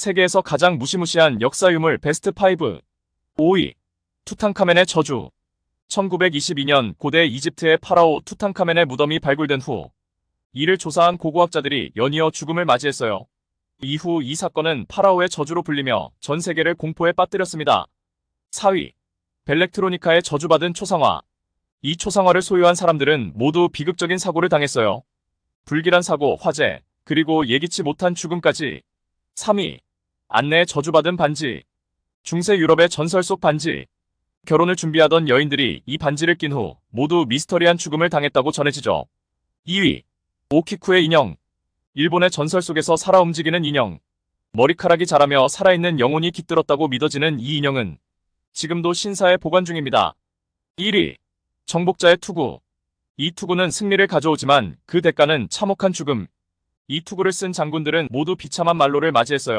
세계에서 가장 무시무시한 역사 유물 베스트 5. 5위. 투탕카멘의 저주. 1922년 고대 이집트의 파라오 투탕카멘의 무덤이 발굴된 후 이를 조사한 고고학자들이 연이어 죽음을 맞이했어요. 이후 이 사건은 파라오의 저주로 불리며 전 세계를 공포에 빠뜨렸습니다. 4위. 벨렉트로니카의 저주받은 초상화. 이 초상화를 소유한 사람들은 모두 비극적인 사고를 당했어요. 불길한 사고, 화재, 그리고 예기치 못한 죽음까지. 3위. 안내에 저주받은 반지. 중세 유럽의 전설 속 반지. 결혼을 준비하던 여인들이 이 반지를 낀 후 모두 미스터리한 죽음을 당했다고 전해지죠. 2위. 오키쿠의 인형. 일본의 전설 속에서 살아 움직이는 인형. 머리카락이 자라며 살아있는 영혼이 깃들었다고 믿어지는 이 인형은 지금도 신사에 보관 중입니다. 1위. 정복자의 투구. 이 투구는 승리를 가져오지만 그 대가는 참혹한 죽음. 이 투구를 쓴 장군들은 모두 비참한 말로를 맞이했어요.